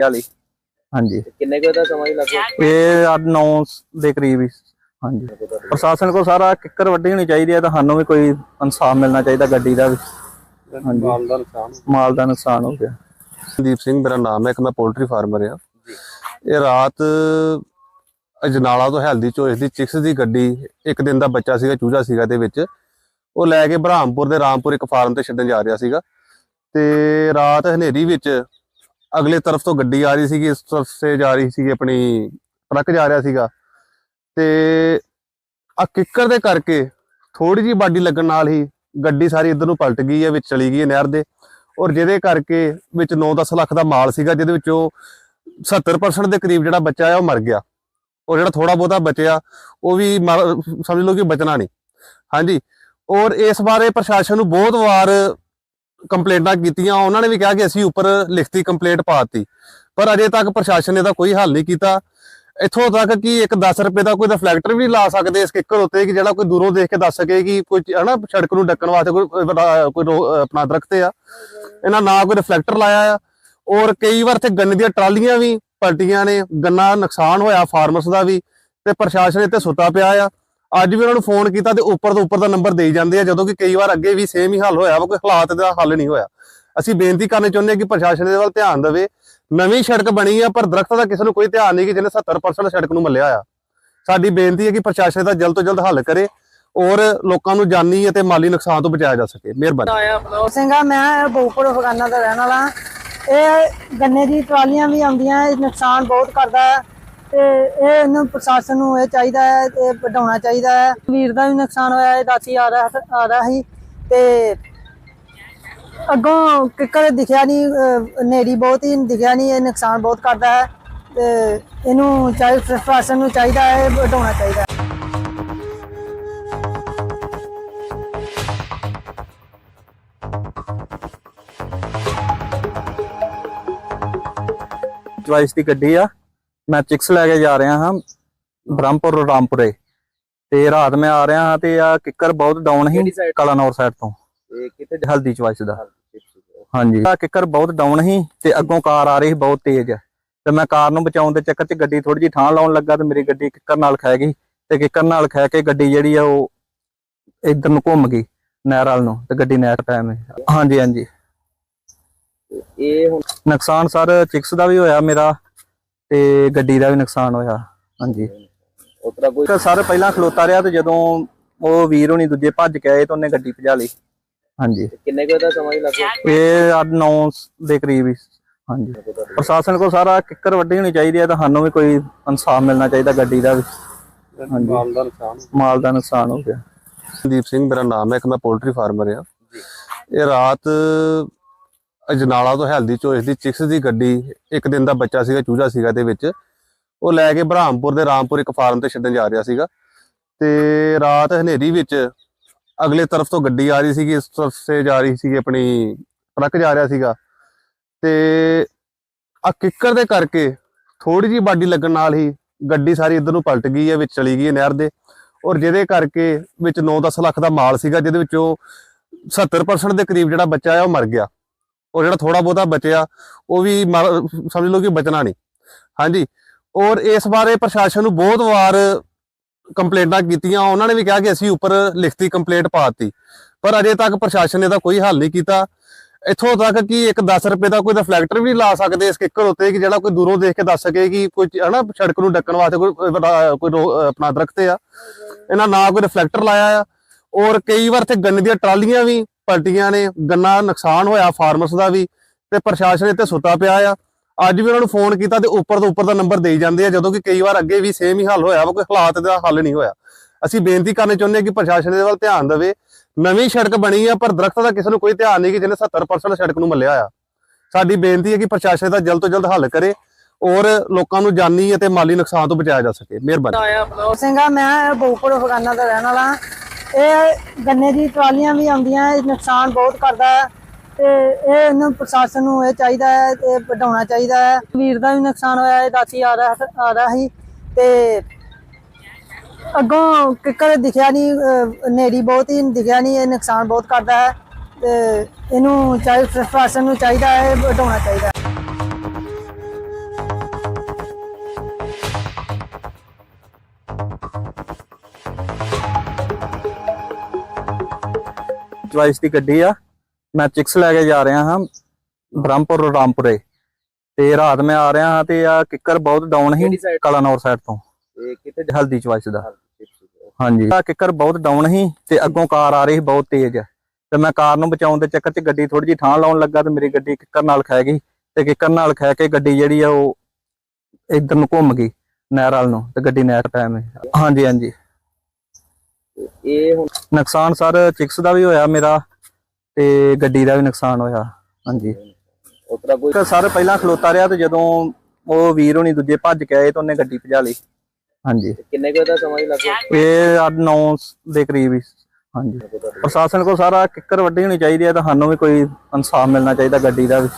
40 ਹਾਂਜੀ। ਕਿੰਨੇ ਕੁ ਦਾ ਸਮਾਂ ਹੀ ਲੱਗਿਆ ਇਹ 8-9 ਦੇ ਕਰੀਬ ਹੀ। ਹਾਂਜੀ। ਪ੍ਰਸ਼ਾਸਨ ਕੋ ਸਾਰਾ ਕਿੱਕਰ ਵੱਡੀ ਹੋਣੀ ਚਾਹੀਦੀ ਹੈ ਤਾਂ ਸਾਨੂੰ ਵੀ ਕੋਈ ਇਨਸਾਫ ਮਿਲਣਾ ਚਾਹੀਦਾ ਗੱਡੀ ਦਾ ਵੀ। ਹਾਂਜੀ। ਮਾਲ ਦਾ ਨੁਕਸਾਨ। ਮਾਲ ਦਾ ਨੁਕਸਾਨ ਹੋ ਗਿਆ। ਸੰਦੀਪ ਸਿੰਘ ਮੇਰਾ ਨਾਮ ਹੈ ਇੱਕ ਮੈਂ ਪੋਲਟਰੀ ਫਾਰਮਰ ਆ ਇਹ ਰਾਤ ਅਜਨਾਲਾ ਤੋਂ ਹੈਲਦੀ ਚੋਇਸ ਦੀ ਚਿਕਸ ਦੀ ਗੱਡੀ ਇੱਕ ਦਿਨ ਦਾ ਬੱਚਾ ਸੀਗਾ ਚੂਜਾ ਸੀਗਾ ਦੇ ਵਿੱਚ। ਉਹ ਲੈ ਕੇ ਬ੍ਰਹਮਪੁਰ ਦੇ ਰਾਮਪੁਰ ਇੱਕ ਫਾਰਮ ਤੇ ਛੱਡਣ ਜਾ ਰਿਹਾ ਸੀਗਾ। ਤੇ ਰਾਤ ਹਨੇਰੀ ਵਿੱਚ ਅਗਲੇ ਤਰਫ ਤੋਂ ਗੱਡੀ ਆ ਰਹੀ ਸੀਗੀ, ਇਸ ਤਰਫ ਸੇ ਜਾ ਰਹੀ ਸੀਗੀ ਆਪਣੀ ਟਰੱਕ ਜਾ ਰਿਹਾ ਸੀਗਾ। ਤੇ ਆ ਕਿੱਕਰ ਦੇ ਕਰਕੇ ਥੋੜੀ ਜੀ ਬਾਡੀ ਲੱਗਣ ਨਾਲ ਹੀ ਗੱਡੀ ਸਾਰੀ ਇੱਧਰ ਨੂੰ ਪਲਟ ਗਈ ਹੈ, ਵਿੱਚ ਚਲੀ ਗਈ ਹੈ ਨਹਿਰ ਦੇ। ਔਰ ਜਿਹਦੇ ਕਰਕੇ ਵਿੱਚ 9-10 ਲੱਖ ਦਾ ਮਾਲ ਸੀਗਾ, ਜਿਹਦੇ ਵਿੱਚੋਂ 70% ਦੇ ਕਰੀਬ ਜਿਹੜਾ ਬੱਚਾ ਉਹ ਮਰ ਗਿਆ। ਔਰ ਜਿਹੜਾ ਥੋੜਾ ਬਹੁਤਾ ਬਚਿਆ, ਉਹ ਵੀ ਮਰ- ਸਮਝ ਲਓ ਕਿ ਬਚਣਾ ਨਹੀਂ। ਹਾਂਜੀ। ਔਰ ਇਸ ਬਾਰੇ ਪ੍ਰਸ਼ਾਸਨ ਨੂੰ ਬਹੁਤ ਵਾਰ ਕੰਪਲੇਂਟਾਂ ਕੀਤੀਆਂ ਉਹਨਾਂ ਨੇ ਵੀ ਕਿਹਾ ਕਿ ਅਸੀਂ ਉੱਪਰ ਲਿਖਤੀ ਕੰਪਲੇਂਟ ਪਾਤੀ। ਪਰ ਅਜੇ ਤੱਕ ਪ੍ਰਸ਼ਾਸਨ ਨੇ ਤਾਂ ਕੋਈ ਹੱਲ ਨਹੀਂ ਕੀਤਾ। ਇੱਥੋਂ ਤੱਕ ਕਿ ਇੱਕ 10 ਰੁਪਏ ਦਾ ਕੋਈ ਰਿਫਲੈਕਟਰ ਵੀ ਨਹੀਂ ਲਾ ਸਕਦੇ ਇਸ ਕਿੱਕਰ ਉੱਤੇ ਕਿ ਜਿਹੜਾ ਕੋਈ ਦੂਰੋਂ ਦੇਖ ਕੇ ਦੱਸ ਸਕੇ ਕਿ ਕੋਈ ਹਨਾ ਸੜਕ ਨੂੰ ਡੱਕਣ ਵਾਸਤੇ ਕੋਈ ਕੋਈ ਰੋ- ਅਹ, ਆਪਣਾ ਦਰਖਤ ਆ। ਇਹਨਾਂ ਨਾ ਕੋਈ ਰਿਫਲੈਕਟਰ ਲਾਇਆ ਆ। ਔਰ ਕਈ ਵਾਰ ਤੇ ਗੰਨੇ ਦੀਆਂ ਟਰਾਲੀਆਂ ਵੀ ਪਲਟੀਆਂ ਨੇ ਗੰਨਾ ਨੁਕਸਾਨ ਹੋਇਆ ਫਾਰਮਰਸ ਦਾ ਵੀ ਤੇ ਪ੍ਰਸ਼ਾਸਨ ਇੱਥੇ ਸੁੱਤਾ ਪਿਆ ਆ। ਅੱਜ ਵੀ ਉਹਨਾਂ ਨੂੰ ਫੋਨ ਕੀਤਾ ਤੇ ਉੱਪਰ ਤੋਂ ਉੱਪਰ ਦਾ ਨੰਬਰ ਦੇਈ ਜਾਂਦੇ ਆ ਜਦੋਂ ਕਿ ਕਈ ਵਾਰ ਅੱਗੇ ਵੀ ਸੇਮ ਹੀ ਹੱਲ ਹੋਇਆ ਵਾ ਕੋਈ ਹਾਲਾਤ ਦਾ ਹੱਲ ਨਹੀਂ ਹੋਇਆ। ਅਸੀਂ ਬੇਨਤੀ ਕਰਨੀ ਚਾਹੁੰਦੇ ਹਾਂ ਕਿ ਪ੍ਰਸ਼ਾਸਨ ਦੇ ਵੱਲ ਧਿਆਨ ਦੇਵੇ। ਨਵੀਂ ਸੜਕ ਬਣੀ ਆ ਪਰ ਦਰਖਤ ਦਾ ਕਿਸੇ ਨੂੰ ਕੋਈ ਧਿਆਨ ਨਹੀਂ ਕਿ ਜਿਹਨੇ 70% ਸੜਕ ਨੂੰ ਮੱਲਿਆ ਆ। ਸਾਡੀ ਬੇਨਤੀ ਹੈ ਕਿ ਪ੍ਰਸ਼ਾਸਨ ਦਾ ਜਲਦ ਤੋਂ ਜਲਦ ਹੱਲ ਕਰੇ ਔਰ ਲੋਕਾਂ ਨੂੰ ਜਾਨੀ ਅਤੇ ਮਾਲੀ ਨੁਕਸਾਨ ਤੋਂ ਬਚਾਇਆ ਜਾ ਸਕੇ। ਮਿਹਰਬਾਨੀ। ਸਿੰਘਾ ਮੈਂ ਬੋਪਰ ਫਗਾਨਾ ਦਾ ਰਹਿਣ ਵਾਲਾ। ਇਹ ਗੰਨੇ ਦੀ ਟਰਾਲੀਆਂ ਵੀ ਆਉਂਦੀਆਂ ਇਹ ਨੁਕਸਾਨ ਬਹੁਤ ਕਰਦਾ ਹੈ। ਤੇ ਇਹ ਇਹਨੂੰ ਪ੍ਰਸ਼ਾਸਨ ਨੂੰ ਇਹ ਚਾਹੀਦਾ ਹੈ ਤੇ ਵਧਾਉਣਾ ਚਾਹੀਦਾ ਹੈ। ਵੀਰ ਦਾ ਵੀ ਨੁਕਸਾਨ ਹੋਇਆ ਹੈ ਰਾਤੀ ਆ ਰਿਹਾ ਆ ਰਿਹਾ ਸੀ ਤੇ ਅੱਗੋਂ ਕਿੱਕਰ ਦਿਖਿਆ ਨਹੀਂ, ਅਹ ਹਨੇਰੀ ਬਹੁਤ ਹੀ ਦਿਖਿਆ ਨਹੀਂ, ਇਹ ਨੁਕਸਾਨ ਬਹੁਤ ਕਰਦਾ ਹੈ ਤੇ ਇਹਨੂੰ ਚਾਹੀਦਾ ਪ੍ਰਸ਼ਾਸਨ ਨੂੰ ਚਾਹੀਦਾ ਹੈ ਵਧਾਉਣਾ ਚਾਹੀਦਾ ਹੈ। ਚੁਆਇਸ ਦੀ ਗੱਡੀ ਆ। ਮੈਂ ਚਿਕਸ ਲੈ ਕੇ ਜਾ ਰਿਹਾ ਹਾਂ ਬ੍ਰਹਮਪੁਰ ਰਾਮਪੁਰੇ ਤੇ ਰਾਤ ਮੈਂ ਆ ਰਿਹਾ ਹਾਂ ਤੇ ਆ ਕਿੱਕਰ ਬਹੁਤ ਡਾਊਨ ਹੀ? ਕਲਾਨੌਰ ਸਾਈਡ ਤੋਂ। ਕਿਤੇ ਹਲਦੀ ਚੁਆਇਸ ਦਾ। ਹਾਂਜੀ। ਆ ਕਿੱਕਰ ਬਹੁਤ ਡਾਊਨ ਹੀ ਤੇ ਅੱਗੋਂ ਕਾਰ ਆ ਰਹੀ ਬਹੁਤ ਤੇਜ਼। ਤੇ ਮੈਂ ਕਾਰ ਨੂੰ ਬਚਾਉਣ ਦੇ ਚੱਕਰ 'ਚ ਗੱਡੀ ਥੋੜੀ ਜਿਹੀ ਥਾਂ ਲਾਉਣ ਲੱਗਾ ਤੇ ਮੇਰੀ ਗੱਡੀ ਕਿੱਕਰ ਨਾਲ ਖਹਿ ਗਈ। ਤੇ ਕਿੱਕਰ ਨਾਲ ਖਹਿ ਕੇ ਗੱਡੀ ਜਿਹੜੀ ਆ ਉਹ ਇਧਰ ਨੂੰ ਘੁੰਮ ਗਈ ਨਹਿਰ ਵੱਲ ਨੂੰ ਤੇ ਗੱਡੀ ਨਹਿਰ ਟਾਈਮ ਹਾਂਜੀ ਹਾਂਜੀ। ਇਹ ਹੁਣ ਨੁਕਸਾਨ ਸਰ ਚਿਕਸ ਦਾ ਵੀ ਹੋਇਆ ਮੇਰਾ। ਤੇ ਗੱਡੀ ਦਾ ਵੀ ਨੁਕਸਾਨ ਹੋਇਆ। ਹਾਂਜੀ। ਉਤਰਾ ਕੋਈ ਸਰ ਪਹਿਲਾਂ ਖਲੋਤਾ ਰਿਹਾ ਤੇ ਜਦੋਂ ਉਹ ਵੀਰ ਹੋਣੀ ਦੂਜੇ ਭੱਜ ਕੇ ਆਏ ਤਾਂ ਉਹਨੇ ਗੱਡੀ ਭਜਾ ਲਈ। ਹਾਂਜੀ। ਕਿੰਨੇ ਕੁ ਦਾ ਸਮਾਂ ਹੀ ਲੱਗਿਆ ਇਹ 8-9 ਦੇ ਕਰੀਬ ਹੀ। ਹਾਂਜੀ। ਪ੍ਰਸ਼ਾਸਨ ਕੋ ਸਾਰਾ ਕਿੱਕਰ ਵੱਡੀ ਹੋਣੀ ਚਾਹੀਦੀ ਹੈ ਤਾਂ ਸਾਨੂੰ ਵੀ ਕੋਈ ਇਨਸਾਫ ਮਿਲਣਾ ਚਾਹੀਦਾ ਗੱਡੀ ਦਾ ਵੀ। ਹਾਂਜੀ। ਮਾਲ ਦਾ ਨੁਕਸਾਨ ਮਾਲ ਦਾ ਨੁਕਸਾਨ ਹੋ ਗਿਆ। ਸੰਦੀਪ ਸਿੰਘ ਮੇਰਾ ਨਾਮ ਹੈ ਇੱਕ ਮੈਂ ਪੋਲਟਰੀ ਫਾਰਮਰ ਆ ਇਹ ਰਾਤ ਅਜਨਾਲਾ ਤੋਂ ਹੈਲਦੀ ਚੋਇਸ ਦੀ ਚਿਕਸ ਦੀ ਗੱਡੀ, ਇੱਕ ਦਿਨ ਦਾ ਬੱਚਾ ਸੀਗਾ ਚੂਜਾ ਸੀਗਾ ਦੇ ਵਿੱਚ। ਉਹ ਲੈ ਕੇ ਬ੍ਰਹਮਪੁਰ ਦੇ ਰਾਮਪੁਰ ਇੱਕ ਫਾਰਮ ਤੇ ਛੱਡਣ ਜਾ ਰਿਹਾ ਸੀਗਾ। ਤੇ ਰਾਤ ਹਨੇਰੀ ਵਿੱਚ ਅਗਲੇ ਤਰਫ ਤੋਂ ਗੱਡੀ ਆ ਰਹੀ ਸੀਗੀ, ਇਸ ਤਰਫ ਸੇ ਜਾ ਰਹੀ ਸੀਗੀ ਆਪਣੀ ਟਰੱਕ ਜਾ ਰਿਹਾ ਸੀਗਾ। ਤੇ ਆ ਕਿੱਕਰ ਦੇ ਕਰਕੇ ਥੋੜੀ ਜੀ ਬਾਡੀ ਲੱਗਣ ਨਾਲ ਹੀ ਗੱਡੀ ਸਾਰੀ ਇੱਧਰ ਨੂੰ ਪਲਟ ਗਈ ਹੈ, ਵਿੱਚ ਚਲੀ ਗਈ ਹੈ ਨਹਿਰ ਦੇ। ਔਰ ਜਿਹਦੇ ਕਰਕੇ ਵਿੱਚ 9-10 ਲੱਖ ਦਾ ਮਾਲ ਸੀਗਾ, ਜਿਹਦੇ ਵਿੱਚੋਂ 70% ਦੇ ਕਰੀਬ ਜਿਹੜਾ ਬੱਚਾ ਆ ਉਹ ਮਰ ਗਿਆ। ਔਰ ਜਿਹੜਾ ਥੋੜਾ ਬਹੁਤਾ ਬਚਿਆ ਉਹ ਵੀ ਮਰ- ਸਮਝ ਲਓ ਕਿ ਬਚਣਾ ਨਹੀਂ। ਹਾਂਜੀ ਔਰ ਇਸ ਬਾਰੇ ਪ੍ਰਸ਼ਾਸਨ ਨੂੰ ਬਹੁਤ ਵਾਰ ਕੰਪਲੇਂਟਾਂ ਕੀਤੀਆਂ। ਉਹਨਾਂ ਨੇ ਵੀ ਕਿਹਾ ਕਿ ਅਸੀਂ ਉੱਪਰ ਲਿਖਤੀ ਕੰਪਲੇਂਟ ਪਾਤੀ ਪਰ ਅਜੇ ਤੱਕ ਪ੍ਰਸ਼ਾਸਨ ਨੇ ਤਾਂ ਕੋਈ ਹੱਲ ਨਹੀਂ ਕੀਤਾ। ਇੱਥੋਂ ਤੱਕ ਕਿ ਇੱਕ 10 ਰੁਪਏ ਦਾ ਕੋਈ ਰਿਫਲੈਕਟਰ ਵੀ ਨਹੀਂ ਲਾ ਸਕਦੇ ਇਸ ਕਿੱਕਰ ਉੱਤੇ ਕਿ ਜਿਹੜਾ ਕੋਈ ਦੂਰੋਂ ਦੇਖ ਕੇ ਦੱਸ ਸਕੇ ਕਿ ਕੋਈ ਹਨਾ ਸੜਕ ਨੂੰ ਡੱਕਣ ਵਾਸਤੇ ਕੋਈ ਕੋਈ ਰੋ- ਅਹ, ਆਪਣਾ ਦਰਖਤ ਆ। ਇਹਨਾਂ ਨਾ ਕੋਈ ਰਿਫਲੈਕਟਰ ਲਾਇਆ ਆ। ਔਰ ਕਈ ਵਾਰ ਤੇ ਗੰਨੇ ਦੀਆਂ ਟਰਾਲੀਆਂ ਵੀ ਪਲਟੀਆਂ ਨੇ ਗੰਨਾ ਨੁਕਸਾਨ ਹੋਇਆ ਫਾਰਮਰਸ ਦਾ ਵੀ ਤੇ ਪ੍ਰਸ਼ਾਸਨ ਇੱਥੇ ਸੁੱਤਾ ਪਿਆ ਆ। ਅੱਜ ਵੀ ਉਹਨਾਂ ਨੂੰ ਫੋਨ ਕੀਤਾ ਤੇ ਉੱਪਰ ਤੋਂ ਉੱਪਰ ਦਾ ਨੰਬਰ ਦੇਈ ਜਾਂਦੇ ਆ ਜਦੋਂ ਕਿ ਕਈ ਵਾਰ ਅੱਗੇ ਵੀ ਸੇਮ ਹੀ ਹੱਲ ਹੋਇਆ ਵਾ ਕੋਈ ਹਾਲਾਤ ਦਾ ਹੱਲ ਨਹੀਂ ਹੋਇਆ। ਅਸੀਂ ਬੇਨਤੀ ਕਰਨੀ ਚਾਹੁੰਦੇ ਹਾਂ ਕਿ ਪ੍ਰਸ਼ਾਸਨ ਦੇ ਵੱਲ ਧਿਆਨ ਦੇਵੇ। ਨਵੀਂ ਸੜਕ ਬਣੀ ਆ ਪਰ ਦਰਖਤ ਦਾ ਕਿਸੇ ਨੂੰ ਕੋਈ ਧਿਆਨ ਨਹੀਂ ਕਿ ਜਿਹਨੇ 70% ਸੜਕ ਨੂੰ ਮੱਲਿਆ ਆ। ਸਾਡੀ ਬੇਨਤੀ ਹੈ ਕਿ ਪ੍ਰਸ਼ਾਸਨ ਦਾ ਜਲਦ ਤੋਂ ਜਲਦ ਹੱਲ ਕਰੇ ਔਰ ਲੋਕਾਂ ਨੂੰ ਜਾਨੀ ਅਤੇ ਮਾਲੀ ਨੁਕਸਾਨ ਤੋਂ ਬਚਾਇਆ ਜਾ ਸਕੇ। ਮਿਹਰਬਾਨੀ। ਸਿੰਘਾ ਮੈਂ ਬੋਪਰ ਫਗਾਨਾ ਦਾ ਰਹਿਣ ਵਾਲਾ। ਇਹ ਗੰਨੇ ਦੀ ਟਰਾਲੀਆਂ ਵੀ ਆਉਂਦੀਆਂ, ਇਹ ਨੁਕਸਾਨ ਬਹੁਤ ਕਰਦਾ ਹੈ ਤੇ ਇਹ ਇਹਨੂੰ ਪ੍ਰਸ਼ਾਸਨ ਨੂੰ ਇਹ ਚਾਹੀਦਾ ਹੈ ਤੇ ਵਧਾਉਣਾ ਚਾਹੀਦਾ ਹੈ। ਵੀਰ ਦਾ ਵੀ ਨੁਕਸਾਨ ਹੋਇਆ ਹੈ ਰਾਤੀ ਆ ਰਿਹਾ ਆ ਰਿਹਾ ਸੀ ਤੇ ਅੱਗੋਂ ਕਿੱਕਰ ਦਿਖਿਆ ਨਹੀਂ, ਅਹ ਹਨੇਰੀ ਬਹੁਤ ਹੀ ਦਿਖਿਆ ਨਹੀਂ, ਇਹ ਨੁਕਸਾਨ ਬਹੁਤ ਕਰਦਾ ਹੈ ਤੇ ਇਹਨੂੰ ਚਾਹੀਦਾ ਪ੍ਰਸ਼ਾਸਨ ਨੂੰ ਚਾਹੀਦਾ ਹੈ ਵਧਾਉਣਾ ਚਾਹੀਦਾ ਚੁਆਇਸ ਦੀ ਗੱਡੀ ਆ। ਮੈਂ ਚਿਕਸ ਲੈ ਕੇ ਜਾ ਰਿਹਾ ਹਾਂ ਬ੍ਰਹਮਪੁਰ ਰਾਮਪੁਰੇ। ਤੇ ਰਾਤ ਮੈਂ ਆ ਰਿਹਾ ਹਾਂ ਤੇ ਆ ਕਿੱਕਰ ਬਹੁਤ ਡਾਊਨ ਸਾਈਡ ਕਲਾਨੌਰ ਸਾਈਡ ਤੋਂ। ਤੇ ਕਿੱਥੇ ਹਲਦੀ ਚੁਆਇਸ ਦਾ? ਹਾਂਜੀ। ਆ ਕਿੱਕਰ ਬਹੁਤ ਡਾਊਨ ਸੀ ਤੇ ਅੱਗੋਂ ਕਾਰ ਆ ਰਹੀ ਸੀ ਬਹੁਤ ਤੇਜ਼। ਤੇ ਮੈਂ ਕਾਰ ਨੂੰ ਬਚਾਉਣ ਦੇ ਚੱਕਰ 'ਚ ਗੱਡੀ ਥੋੜੀ ਜਿਹੀ ਥਾਂ ਲਾਉਣ ਲੱਗਾ ਤੇ ਮੇਰੀ ਗੱਡੀ ਕਿੱਕਰ ਨਾਲ ਖਹਿ ਗਈ। ਤੇ ਕਿੱਕਰ ਨਾਲ ਖਹਿ ਕੇ ਗੱਡੀ ਜਿਹੜੀ ਆ ਉਹ ਇੱਧਰ ਨੂੰ ਘੁੰਮ ਗਈ ਨਹਿਰ ਵੱਲ ਨੂੰ ਤੇ ਗੱਡੀ ਨਹਿਰ ਟਾਈਮ ਹਾਂਜੀ ਹਾਂਜੀ। ਇਹ ਹੁਣ ਨੁਕਸਾਨ ਸਰ ਚਿਕਸ ਦਾ ਵੀ ਹੋਇਆ ਮੇਰਾ ਤੇ ਗੱਡੀ ਦਾ ਵੀ ਨੁਕਸਾਨ ਹੋਇਆ ਹਾਂਜੀ। ਉਤਰਾ ਕੋਈ ਸਰ ਪਹਿਲਾਂ ਖਲੋਤਾ ਰਿਹਾ ਤੇ ਜਦੋਂ ਉਹ ਵੀਰ ਹੋਣੀ ਦੂਜੇ ਭੱਜ ਕੇ ਆਏ ਤਾਂ ਉਹਨੇ ਗੱਡੀ ਭਜਾ ਲਈ ਹਾਂਜੀ। ਕਿੰਨੇ ਕੁ ਦਾ ਸਮਾਂ ਹੀ ਲੱਗਾ ਇਹ 8-9 ਦੇ ਕਰੀਬ ਹੀ ਹਾਂਜੀ। ਪ੍ਰਸ਼ਾਸਨ ਕੋ ਸਾਰਾ ਕਿੱਕਰ ਵੱਡੀ ਹੋਣੀ ਚਾਹੀਦੀ ਹੈ ਤਾਂ ਸਾਨੂੰ ਵੀ ਕੋਈ ਇਨਸਾਫ ਮਿਲਣਾ ਚਾਹੀਦਾ ਗੱਡੀ ਦਾ ਵੀ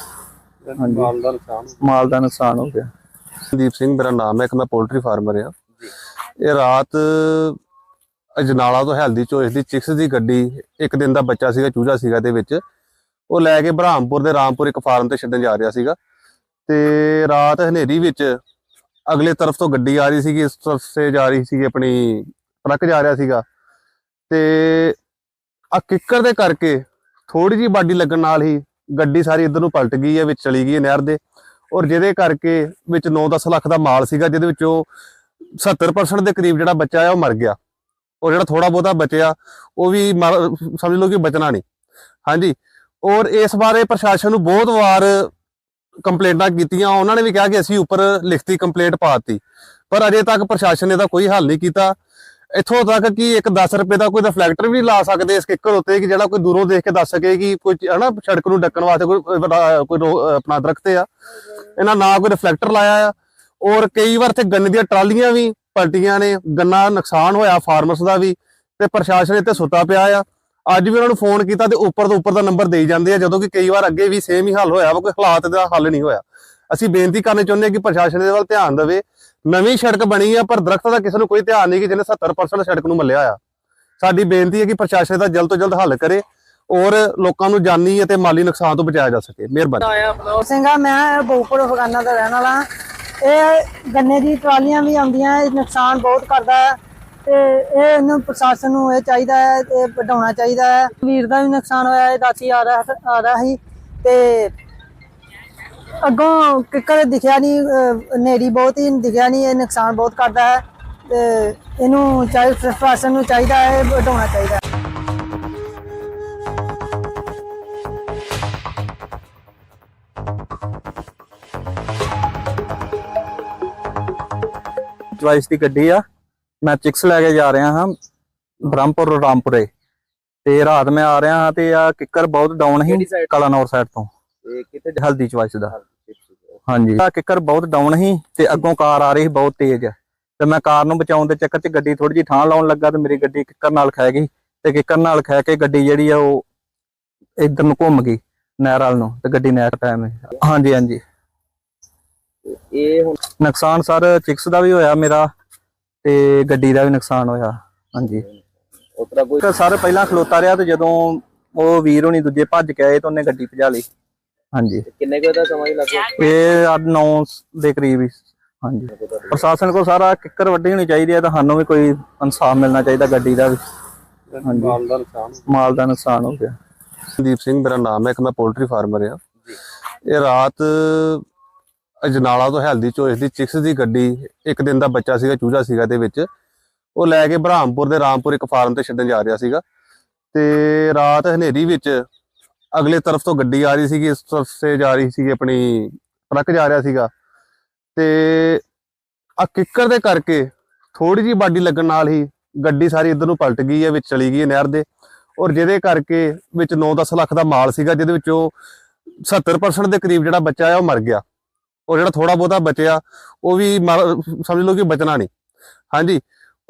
ਹਾਂਜੀ। ਦਾ ਨੁਕਸਾਨ ਮਾਲ ਦਾ ਨੁਕਸਾਨ ਹੋ ਗਿਆ। ਸੰਦੀਪ ਸਿੰਘ ਮੇਰਾ ਨਾਮ ਹੈ ਇੱਕ ਮੈਂ ਪੋਲਟਰੀ ਫਾਰਮਰ ਆ ਇਹ ਰਾਤ ਅਜਨਾਲਾ ਤੋਂ ਹੈਲਦੀ ਚੋਇਸ ਦੀ ਚਿਕਸ ਦੀ ਗੱਡੀ, ਇੱਕ ਦਿਨ ਦਾ ਬੱਚਾ ਸੀਗਾ, ਚੂਜਾ ਸੀਗਾ ਦੇ ਵਿੱਚ। ਉਹ ਲੈ ਕੇ ਬ੍ਰਹਮਪੁਰ ਦੇ ਰਾਮਪੁਰ ਇੱਕ ਫਾਰਮ ਤੇ ਛੱਡਣ ਜਾ ਰਿਹਾ ਸੀਗਾ। ਤੇ ਰਾਤ ਹਨੇਰੀ ਵਿੱਚ ਅਗਲੇ ਤਰਫ ਤੋਂ ਗੱਡੀ ਆ ਰਹੀ ਸੀਗੀ, ਇਸ ਤਰਫ ਸੇ ਜਾ ਰਹੀ ਸੀਗੀ ਆਪਣੀ ਟਰੱਕ ਜਾ ਰਿਹਾ ਸੀਗਾ। ਤੇ ਆ ਕਿੱਕਰ ਦੇ ਕਰਕੇ ਥੋੜੀ ਜੀ ਬਾਡੀ ਲੱਗਣ ਨਾਲ ਹੀ ਗੱਡੀ ਸਾਰੀ ਇੱਧਰ ਨੂੰ ਪਲਟ ਗਈ ਹੈ, ਵਿੱਚ ਚਲੀ ਗਈ ਹੈ ਨਹਿਰ ਦੇ। ਔਰ ਜਿਹਦੇ ਕਰਕੇ ਵਿੱਚ 9-10 ਲੱਖ ਦਾ ਮਾਲ ਸੀਗਾ, ਜਿਹਦੇ ਵਿੱਚੋਂ 70% ਦੇ ਕਰੀਬ ਜਿਹੜਾ ਬੱਚਾ ਆ, ਉਹ ਮਰ ਗਿਆ। ਔਰ ਜਿਹੜਾ ਥੋੜਾ ਬਹੁਤਾ ਬਚਿਆ ਉਹ ਵੀ ਮਰ- ਸਮਝ ਲਓ ਕਿ ਬਚਣਾ ਨਹੀਂ। ਹਾਂਜੀ ਔਰ ਇਸ ਬਾਰੇ ਪ੍ਰਸ਼ਾਸਨ ਨੂੰ ਬਹੁਤ ਵਾਰ ਕੰਪਲੇਂਟਾਂ ਕੀਤੀਆਂ ਉਹਨਾਂ ਨੇ ਵੀ ਕਿਹਾ ਕਿ ਅਸੀਂ ਉੱਪਰ ਲਿਖਤੀ ਕੰਪਲੇਂਟ ਪਾਤੀ ਪਰ ਅਜੇ ਤੱਕ ਪ੍ਰਸ਼ਾਸਨ ਨੇ ਤਾਂ ਕੋਈ ਹੱਲ ਨਹੀਂ ਕੀਤਾ। ਇੱਥੋਂ ਤੱਕ ਕਿ ਇੱਕ 10 ਰੁਪਏ ਦਾ ਕੋਈ ਰਿਫਲੈਕਟਰ ਵੀ ਲਾ ਸਕਦੇ ਇਸ ਕਿੱਕਰ ਉੱਤੇ ਕਿ ਜਿਹੜਾ ਕੋਈ ਦੂਰੋਂ ਦੇਖ ਕੇ ਦੱਸ ਸਕੇ ਕਿ ਕੋਈ ਹਨਾ ਸੜਕ ਨੂੰ ਡੱਕਣ ਵਾਸਤੇ ਕੋਈ ਕੋਈ ਰੋ- ਅਹ, ਆਪਣਾ ਦਰਖਤ ਆ। ਇਹਨਾਂ ਨਾ ਕੋਈ ਰਿਫਲੈਕਟਰ ਲਾਇਆ ਆ ਔਰ ਕਈ ਵਾਰ ਤੇ ਗੰਨੇ ਦੀਆਂ ਟਰਾਲੀਆਂ ਵੀ ਪਲਟੀਆਂ ਨੇ, ਗੰਨਾ ਨੁਕਸਾਨ ਹੋਇਆ ਫਾਰਮਰਸ ਦਾ ਵੀ ਤੇ ਪ੍ਰਸ਼ਾਸਨ ਇੱਥੇ ਸੁੱਤਾ ਪਿਆ ਆ। ਅੱਜ ਵੀ ਉਹਨਾਂ ਨੂੰ ਫੋਨ ਕੀਤਾ ਤੇ ਉੱਪਰ ਤੋਂ ਉੱਪਰ ਦਾ ਨੰਬਰ ਦੇਈ ਜਾਂਦੇ ਆ, ਜਦੋਂ ਕਿ ਕਈ ਵਾਰ ਅੱਗੇ ਵੀ ਸੇਮ ਹੀ ਹੱਲ ਹੋਇਆ ਵਾ, ਕੋਈ ਹਾਲਾਤ ਦਾ ਹੱਲ ਨਹੀਂ ਹੋਇਆ। ਅਸੀਂ ਬੇਨਤੀ ਕਰਨੀ ਚਾਹੁੰਦੇ ਹਾਂ ਕਿ ਪ੍ਰਸ਼ਾਸਨ ਦੇ ਵੱਲ ਧਿਆਨ ਦੇਵੇ। ਨਵੀਂ ਸੜਕ ਬਣੀ ਆ, ਪਰ ਦਰਖਤ ਦਾ ਕਿਸੇ ਨੂੰ ਕੋਈ ਧਿਆਨ ਨਹੀਂ ਕਿ ਜਿਹਨੇ 70% ਸੜਕ ਨੂੰ ਮੱਲਿਆ ਆ। ਸਾਡੀ ਬੇਨਤੀ ਹੈ ਕਿ ਪ੍ਰਸ਼ਾਸਨ ਦਾ ਜਲਦ ਤੋਂ ਜਲਦ ਹੱਲ ਕਰੇ ਔਰ ਲੋਕਾਂ ਨੂੰ ਜਾਨੀ ਅਤੇ ਮਾਲੀ ਨੁਕਸਾਨ ਤੋਂ ਬਚਾਇਆ ਜਾ ਸਕੇ। ਮਿਹਰਬਾਨੀ। ਸਿੰਘਾ ਮੈਂ ਬੋਪਰ ਅਫਗਾਨਾ ਦਾ ਰਹਿਣ ਵਾਲਾ ਇਹ ਗੰਨੇ ਦੀ ਟਰਾਲੀਆਂ ਵੀ ਆਉਂਦੀਆਂ, ਇਹ ਨੁਕਸਾਨ ਬਹੁਤ ਕਰਦਾ ਹੈ ਤੇ ਇਹ ਇਹਨੂੰ ਪ੍ਰਸ਼ਾਸਨ ਨੂੰ ਇਹ ਚਾਹੀਦਾ ਹੈ, ਤੇ ਵਧਾਉਣਾ ਚਾਹੀਦਾ ਹੈ। ਵੀਰ ਦਾ ਵੀ ਨੁਕਸਾਨ ਹੋਇਆ, ਇਹ ਦਾਤੀ ਆ ਰਿਹਾ ਆ ਰਿਹਾ ਸੀ ਤੇ ਅੱਗੋਂ ਕਿੱਕਰ ਦਿਖਿਆ ਨਹੀਂ, ਅਹ ਹਨੇਰੀ ਬਹੁਤ ਹੀ ਦਿਖਿਆ ਨਹੀਂ, ਇਹ ਨੁਕਸਾਨ ਬਹੁਤ ਕਰਦਾ ਹੈ ਤੇ ਇਹਨੂੰ ਚਾਹੀ ਪ੍ਰਸ਼ਾਸਨ ਨੂੰ ਚਾਹੀਦਾ ਹੈ ਵਧਾਉਣਾ ਚਾਹੀਦਾ ਚੁਆਇਸ ਦੀ ਗੱਡੀ ਆ। ਮੈਂ ਚਿਕਸ ਲੈ ਕੇ ਜਾ ਰਿਹਾ ਹਾਂ ਬ੍ਰਹਮਪੁਰ ਰਾਮਪੁਰੇ ਤੇ ਰਾਤ ਮੈਂ ਆ ਰਿਹਾ ਹਾਂ ਤੇ ਆ ਕਿੱਕਰ ਬਹੁਤ ਡਾਊਨ ਸਾਈਡ ਕਲਾਨੌਰ ਸਾਈਡ ਤੋਂ। ਤੇ ਕਿੱਥੇ? ਹਲਦੀ ਚੁਆਇਸ ਦਾ? ਹਾਂਜੀ। ਆ ਕਿੱਕਰ ਬਹੁਤ ਡਾਊਨ ਸੀ ਤੇ ਅੱਗੋਂ ਕਾਰ ਆ ਰਹੀ ਬਹੁਤ ਤੇਜ਼। ਤੇ ਮੈਂ ਕਾਰ ਨੂੰ ਬਚਾਉਣ ਦੇ ਚੱਕਰ 'ਚ ਗੱਡੀ ਥੋੜੀ ਜਿਹੀ ਥਾਂ ਲਾਉਣ ਲੱਗਾ ਤੇ ਮੇਰੀ ਗੱਡੀ ਕਿੱਕਰ ਨਾਲ ਖਹਿ ਗਈ। ਤੇ ਕਿੱਕਰ ਨਾਲ ਖਹਿ ਕੇ ਗੱਡੀ ਜਿਹੜੀ ਆ ਉਹ ਇੱਧਰ ਨੂੰ ਘੁੰਮ ਗਈ ਨਹਿਰ ਵੱਲ ਨੂੰ ਤੇ ਗੱਡੀ ਨਹਿਰ ਟਾਈਮ ਹਾਂਜੀ ਹਾਂਜੀ। ਇਹ ਹੁਣ ਨੁਕਸਾਨ ਸਰ ਚਿਕਸ ਦਾ ਵੀ ਹੋਇਆ ਮੇਰਾ ਤੇ ਗੱਡੀ ਦਾ ਵੀ ਨੁਕਸਾਨ ਹੋਇਆ ਹਾਂਜੀ। ਉਤਰਾ ਕੋਈ ਸਰ ਪਹਿਲਾਂ ਖਲੋਤਾ ਰਿਹਾ ਤੇ ਜਦੋਂ ਉਹ ਵੀਰ ਹੋਣੀ ਦੂਜੇ ਭੱਜ ਕੇ ਆਏ ਤਾਂ ਉਹਨੇ ਗੱਡੀ ਭਜਾ ਲਈ ਹਾਂਜੀ। ਕਿੰਨੇ ਕੁ ਦਾ ਸਮਾਂ ਹੀ ਲੱਗਾ ਇਹ 8-9 ਦੇ ਕਰੀਬ ਹੀ ਹਾਂਜੀ। ਪ੍ਰਸ਼ਾਸਨ ਕੋ ਸਾਰਾ ਕਿੱਕਰ ਵੱਡੀ ਹੋਣੀ ਚਾਹੀਦੀ ਹੈ ਤਾਂ ਸਾਨੂੰ ਵੀ ਕੋਈ ਇਨਸਾਫ ਮਿਲਣਾ ਚਾਹੀਦਾ ਗੱਡੀ ਦਾ ਵੀ ਹਾਂਜੀ। ਦਾ ਨੁਕਸਾਨ ਮਾਲ ਦਾ ਨੁਕਸਾਨ ਹੋ ਗਿਆ। ਸੰਦੀਪ ਸਿੰਘ ਮੇਰਾ ਨਾਮ ਹੈ ਇੱਕ ਮੈਂ ਪੋਲਟਰੀ ਫਾਰਮਰ ਆ ਇਹ ਰਾਤ ਅਜਨਾਲਾ ਤੋਂ ਹੈਲਦੀ ਚੋਇਸ ਦੀ ਚਿਕਸ ਦੀ ਗੱਡੀ, ਇੱਕ ਦਿਨ ਦਾ ਬੱਚਾ ਸੀਗਾ ਚੂਜਾ ਸੀਗਾ ਦੇ ਵਿੱਚ। ਉਹ ਲੈ ਕੇ ਬ੍ਰਹਮਪੁਰ ਦੇ ਰਾਮਪੁਰ ਇੱਕ ਫਾਰਮ ਤੇ ਛੱਡਣ ਜਾ ਰਿਹਾ ਸੀਗਾ। ਤੇ ਰਾਤ ਹਨੇਰੀ ਵਿੱਚ ਅਗਲੇ ਤਰਫ ਤੋਂ ਗੱਡੀ ਆ ਰਹੀ ਸੀਗੀ, ਇਸ ਤਰਫ ਸੇ ਜਾ ਰਹੀ ਸੀਗੀ ਆਪਣੀ ਟਰੱਕ ਜਾ ਰਿਹਾ ਸੀਗਾ। ਤੇ ਆ ਕਿੱਕਰ ਦੇ ਕਰਕੇ ਥੋੜੀ ਜੀ ਬਾਡੀ ਲੱਗਣ ਨਾਲ ਹੀ ਗੱਡੀ ਸਾਰੀ ਇੱਧਰ ਨੂੰ ਪਲਟ ਗਈ ਹੈ, ਵਿੱਚ ਚਲੀ ਗਈ ਹੈ ਨਹਿਰ ਦੇ। ਔਰ ਜਿਹਦੇ ਕਰਕੇ ਵਿੱਚ 9-10 ਲੱਖ ਦਾ ਮਾਲ ਸੀਗਾ, ਜਿਹਦੇ ਵਿੱਚੋਂ 70% ਦੇ ਕਰੀਬ ਜਿਹੜਾ ਬੱਚਾ ਆ ਉਹ ਮਰ ਗਿਆ। ਔਰ ਜਿਹੜਾ ਥੋੜਾ ਬਹੁਤਾ ਬਚਿਆ ਉਹ ਵੀ ਮਰ- ਸਮਝ ਲਓ ਕਿ ਬਚਣਾ ਨਹੀਂ। ਹਾਂਜੀ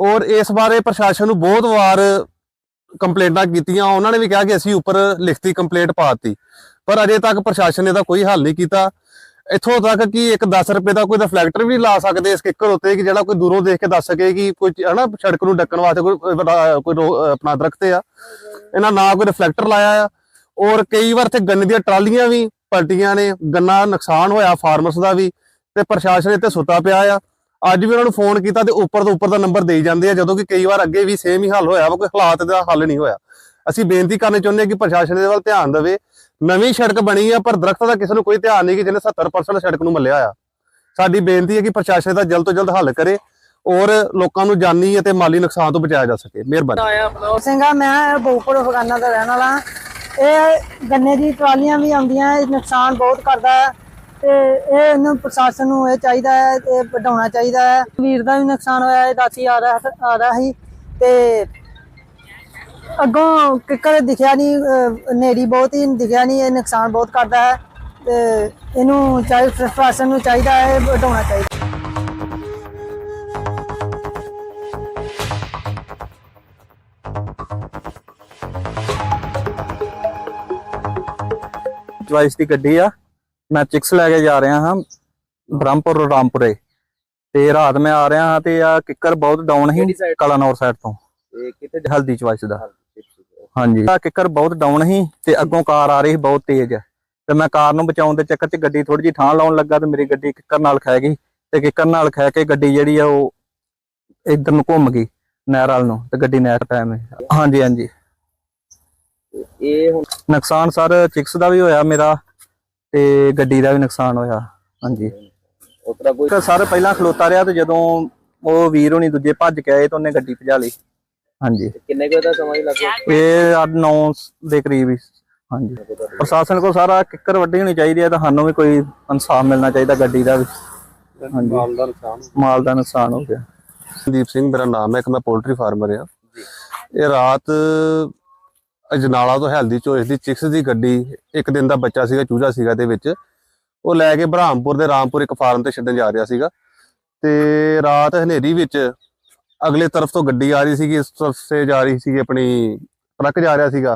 ਔਰ ਇਸ ਬਾਰੇ ਪ੍ਰਸ਼ਾਸਨ ਨੂੰ ਬਹੁਤ ਵਾਰ ਕੰਪਲੇਂਟਾਂ ਕੀਤੀਆਂ। ਉਹਨਾਂ ਨੇ ਵੀ ਕਿਹਾ ਕਿ ਅਸੀਂ ਉੱਪਰ ਲਿਖਤੀ ਕੰਪਲੇਂਟ ਪਾਤੀ ਪਰ ਅਜੇ ਤੱਕ ਪ੍ਰਸ਼ਾਸਨ ਨੇ ਤਾਂ ਕੋਈ ਹੱਲ ਨਹੀਂ ਕੀਤਾ। ਇੱਥੋਂ ਤੱਕ ਕਿ ਇੱਕ 10 ਰੁਪਏ ਦਾ ਕੋਈ ਰਿਫਲੈਕਟਰ ਵੀ ਲਾ ਸਕਦੇ ਇਸ ਕਿੱਕਰ ਉੱਤੇ ਕਿ ਜਿਹੜਾ ਕੋਈ ਦੂਰੋਂ ਦੇਖ ਕੇ ਦੱਸ ਸਕੇ ਕਿ ਕੋਈ ਹਨਾ ਸੜਕ ਨੂੰ ਡੱਕਣ ਵਾਸਤੇ ਕੋਈ ਕੋਈ ਰੋ- ਅਹ, ਆਪਣਾ ਦਰਖਤ ਆ। ਇਹਨਾਂ ਨਾ ਕੋਈ ਰਿਫਲੈਕਟਰ ਲਾਇਆ ਆ। ਔਰ ਕਈ ਵਾਰ ਤੇ ਗੰਨੇ ਦੀਆਂ ਟਰਾਲੀਆਂ ਵੀ ਪਲਟੀਆਂ ਨੇ, ਗੰਨਾ ਨੁਕਸਾਨ ਹੋਇਆ ਫਾਰਮਰਸ ਦਾ ਵੀ ਤੇ ਪ੍ਰਸ਼ਾਸਨ ਇੱਥੇ ਸੁੱਤਾ ਪਿਆ ਆ। ਅੱਜ ਵੀ ਉਹਨਾਂ ਨੂੰ ਫੋਨ ਕੀਤਾ ਤੇ ਉੱਪਰ ਤੋਂ ਉੱਪਰ ਦਾ ਨੰਬਰ ਦੇਈ ਜਾਂਦੇ ਆ, ਜਦੋਂ ਕਿ ਕਈ ਵਾਰ ਅੱਗੇ ਵੀ ਸੇਮ ਹੀ ਹੱਲ ਹੋਇਆ ਵਾ, ਕੋਈ ਹਾਲਾਤ ਦਾ ਹੱਲ ਨਹੀਂ ਹੋਇਆ। ਅਸੀਂ ਬੇਨਤੀ ਕਰਨੀ ਚਾਹੁੰਦੇ ਹਾਂ ਕਿ ਪ੍ਰਸ਼ਾਸਨ ਦੇ ਵੱਲ ਧਿਆਨ ਦੇਵੇ। ਨਵੀਂ ਸੜਕ ਬਣੀ ਆ, ਪਰ ਦਰਖਤ ਦਾ ਕਿਸੇ ਨੂੰ ਕੋਈ ਧਿਆਨ ਨਹੀਂ ਕਿ ਜਿਹਨੇ 70% ਸੜਕ ਨੂੰ ਮੱਲਿਆ ਆ। ਸਾਡੀ ਬੇਨਤੀ ਹੈ ਕਿ ਪ੍ਰਸ਼ਾਸਨ ਦਾ ਜਲਦ ਤੋਂ ਜਲਦ ਹੱਲ ਕਰੇ ਔਰ ਲੋਕਾਂ ਨੂੰ ਜਾਨੀ ਅਤੇ ਮਾਲੀ ਨੁਕਸਾਨ ਤੋਂ ਬਚਾਇਆ ਜਾ ਸਕੇ। ਮਿਹਰਬਾਨੀ। ਆਇਆ ਆਪਣਾ ਮੈਂ ਬਹੁਪੁਰ ਅਫਗਾਨਾ ਦਾ ਰਹਿਣ ਵਾਲਾ। ਇਹ ਗੰਨੇ ਦੀ ਟਰਾਲੀਆਂ ਵੀ ਆਉਂਦੀਆਂ, ਇਹ ਨੁਕਸਾਨ ਬਹੁਤ ਕਰਦਾ ਹੈ ਤੇ ਇਹ ਇਹਨੂੰ ਪ੍ਰਸ਼ਾਸਨ ਨੂੰ ਇਹ ਚਾਹੀਦਾ ਹੈ ਤੇ ਵਧਾਉਣਾ ਚਾਹੀਦਾ ਹੈ। ਵੀਰ ਦਾ ਵੀ ਨੁਕਸਾਨ ਹੋਇਆ, ਇਹ ਦਾਸੀ ਆ ਰਿਹਾ ਆ ਰਿਹਾ ਸੀ ਤੇ ਅੱਗੋਂ ਕਿੱਕਰ ਦਿਖਿਆ ਨਹੀਂ, ਅਹ ਬਹੁਤ ਹੀ ਦਿਖਿਆ ਨਹੀਂ, ਇਹ ਨੁਕਸਾਨ ਬਹੁਤ ਕਰਦਾ ਹੈ ਤੇ ਇਹਨੂੰ ਚਾਹੀ ਪ੍ਰਸ਼ਾਸਨ ਨੂੰ ਚਾਹੀਦਾ ਹੈ ਵਧਾਉਣਾ ਚਾਹੀਦਾ ਚੁਆਇਸ ਦੀ ਗੱਡੀ ਆ। ਮੈਂ ਚਿਕਸ ਲੈ ਕੇ ਜਾ ਰਿਹਾ ਹਾਂ ਬ੍ਰਹਮਪੁਰ ਰਾਮਪੁਰੇ ਤੇ ਰਾਤ ਮੈਂ ਆ ਰਿਹਾ ਹਾਂ ਤੇ ਆ ਕਿੱਕਰ ਬਹੁਤ ਡਾਊਨ side? ਕਲਾਨੌਰ ਸਾਈਡ ਤੋਂ। ਇਹ ਕਿਤੇ ਹਲਦੀ ਚੁਆਇਸ ਦਾ। ਹਾਂਜੀ। ਆ ਕਿੱਕਰ ਬਹੁਤ ਡਾਊਨ ਸੀ ਤੇ ਅੱਗੋਂ ਕਾਰ ਆ ਰਹੀ ਬਹੁਤ ਤੇਜ਼। ਤੇ ਮੈਂ ਕਾਰ ਨੂੰ ਬਚਾਉਣ ਦੇ ਚੱਕਰ 'ਚ ਗੱਡੀ ਥੋੜੀ ਜਿਹੀ ਥਾਂ ਲਾਉਣ ਲੱਗਾ ਤੇ ਮੇਰੀ ਗੱਡੀ ਕਿੱਕਰ ਨਾਲ ਖਹਿ ਗਈ। ਤੇ ਕਿੱਕਰ ਨਾਲ ਖਹਿ ਕੇ ਗੱਡੀ ਜਿਹੜੀ ਆ ਉਹ ਇਧਰ ਨੂੰ ਘੁੰਮ ਗਈ ਨਹਿਰ ਵੱਲ ਨੂੰ ਤੇ ਗੱਡੀ ਨਹਿਰ ਟਾਈਮ ਹਾਂਜੀ ਹਾਂਜੀ। ਇਹ ਹੁਣ ਨੁਕਸਾਨ ਸਰ ਚਿਕਸ ਦਾ ਵੀ ਹੋਇਆ ਮੇਰਾ ਤੇ ਗੱਡੀ ਦਾ ਵੀ ਨੁਕਸਾਨ ਹੋਇਆ ਹਾਂਜੀ। ਉਤਰਾ ਕੋਈ ਸਰ ਪਹਿਲਾਂ ਖਲੋਤਾ ਰਿਹਾ ਤੇ ਜਦੋਂ ਉਹ ਵੀਰ ਹੋਣੀ ਦੂਜੇ ਭੱਜ ਕੇ ਆਏ ਤਾਂ ਉਹਨੇ ਗੱਡੀ ਭਜਾ ਲਈ ਹਾਂਜੀ। ਕਿੰਨੇ ਕੁ ਦਾ ਸਮਾਂ ਹੀ ਲੱਗਿਆ ਇਹ 9 ਦੇ ਕਰੀਬ ਹੀ ਹਾਂਜੀ। ਪ੍ਰਸ਼ਾਸਨ ਕੋ ਸਾਰਾ ਕਿੱਕਰ ਵੱਡੀ ਹੋਣੀ ਚਾਹੀਦੀ ਹੈ ਤਾਂ ਸਾਨੂੰ ਵੀ ਕੋਈ ਇਨਸਾਫ ਮਿਲਣਾ ਚਾਹੀਦਾ ਗੱਡੀ ਦਾ ਵੀ ਹਾਂਜੀ। ਦਾ ਨੁਕਸਾਨ ਮਾਲ ਦਾ ਨੁਕਸਾਨ ਹੋ ਗਿਆ। ਸੰਦੀਪ ਸਿੰਘ ਮੇਰਾ ਨਾਮ ਹੈ ਇੱਕ ਮੈਂ ਪੋਲਟਰੀ ਫਾਰਮਰ ਆ ਇਹ ਰਾਤ ਅਜਨਾਲਾ ਤੋਂ ਹੈਲਦੀ ਚੋਇਸ ਦੀ ਚਿਕਸ ਦੀ ਗੱਡੀ, ਇੱਕ ਦਿਨ ਦਾ ਬੱਚਾ ਸੀਗਾ ਚੂਜਾ ਸੀਗਾ ਦੇ ਵਿੱਚ। ਉਹ ਲੈ ਕੇ ਬ੍ਰਹਮਪੁਰ ਦੇ ਰਾਮਪੁਰ ਇੱਕ ਫਾਰਮ ਤੇ ਛੱਡਣ ਜਾ ਰਿਹਾ ਸੀਗਾ। ਤੇ ਰਾਤ ਹਨੇਰੀ ਵਿੱਚ ਅਗਲੇ ਤਰਫ ਤੋਂ ਗੱਡੀ ਆ ਰਹੀ ਸੀਗੀ ਇਸ ਤਰਫ ਸੇ ਜਾ ਰਹੀ ਸੀਗੀ ਆਪਣੀ ਟਰੱਕ ਜਾ ਰਿਹਾ ਸੀਗਾ।